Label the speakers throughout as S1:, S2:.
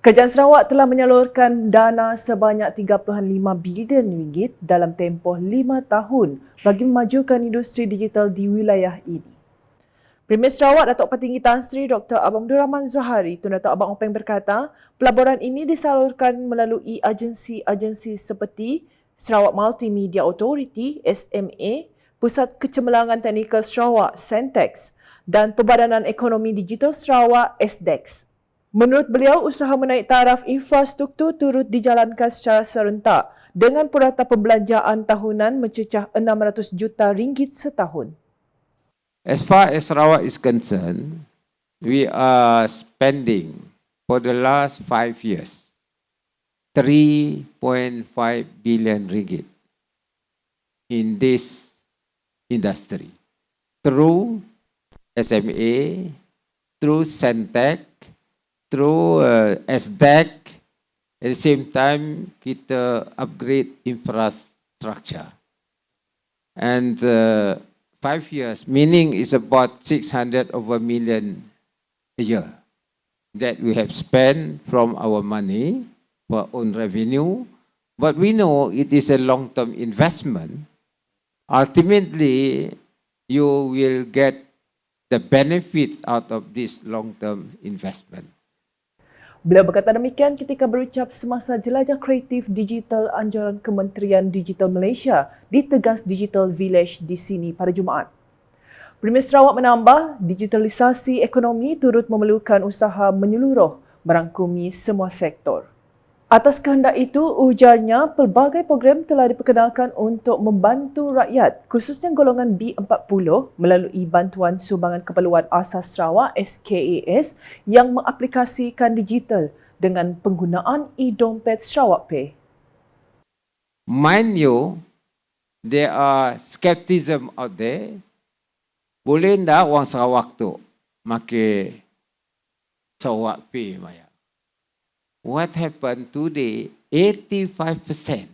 S1: Kerajaan Sarawak telah menyalurkan dana sebanyak 3.5 bilion ringgit dalam tempoh 5 tahun bagi memajukan industri digital di wilayah ini. Premier Sarawak Datuk Petinggi Tan Sri Dr. Abang Abdul Rahman Zuhari Tun Datuk Abang Openg berkata, pelaburan ini disalurkan melalui agensi-agensi seperti Sarawak Multimedia Authority SMA, Pusat Kecemerlangan Teknikal Sarawak Sentex dan Perbadanan Ekonomi Digital Sarawak SDEX. Menurut beliau, usaha menaik taraf infrastruktur turut dijalankan secara serentak dengan purata pembelanjaan tahunan mencecah 600 juta ringgit setahun.
S2: As far as Sarawak is concerned, we are spending for the last five years 3.5 billion ringgit in this industry through SMA, through Centec, through uh, SDEC, at the same time kita upgrade infrastructure. And uh, five years, meaning is about 600 over million a year that we have spent from our money for own revenue. But we know it is a long-term investment. Ultimately, you will get the benefits out of this long-term investment.
S1: Beliau berkata demikian ketika berucap semasa jelajah kreatif digital anjuran Kementerian Digital Malaysia di Tegas Digital Village di sini pada Jumaat. Premier Sarawak menambah, digitalisasi ekonomi turut memerlukan usaha menyeluruh merangkumi semua sektor. Atas kehendak itu, ujarnya pelbagai program telah diperkenalkan untuk membantu rakyat khususnya golongan B40 melalui bantuan sumbangan keperluan asas Sarawak SKAS yang mengaplikasikan digital dengan penggunaan e-dompet Sarawak Pay.
S2: Mind you, there are skepticism out there. Boleh tak orang Sarawak tu makai Sarawak Pay Maya? What happened today, 85%,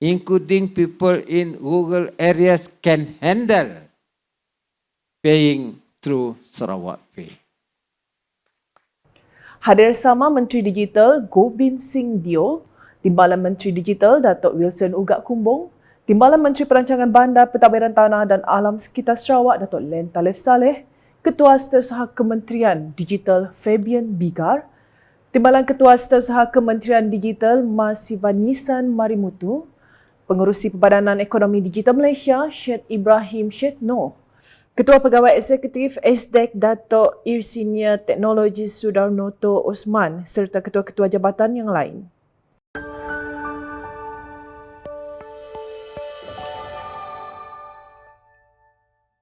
S2: including people in rural areas, can handle paying through Sarawak Pay.
S1: Hadir sama Menteri Digital Gobind Singh Dio, Timbalan Menteri Digital Datuk Wilson Ugak Kumbong, Timbalan Menteri Perancangan Bandar, Pentadbiran Tanah dan Alam Sekitar Sarawak Datuk Len Talif Saleh, Ketua Setiausaha Kementerian Digital Fabian Bigar, Timbalan Ketua Setiausaha Kementerian Digital Masivanisan Marimutu, Pengurusi Perbadanan Ekonomi Digital Malaysia Syed Ibrahim Syed Noh, Ketua Pegawai Eksekutif SDEC Dato' Irsinia Teknologi Sudarnoto Osman serta ketua-ketua jabatan yang lain.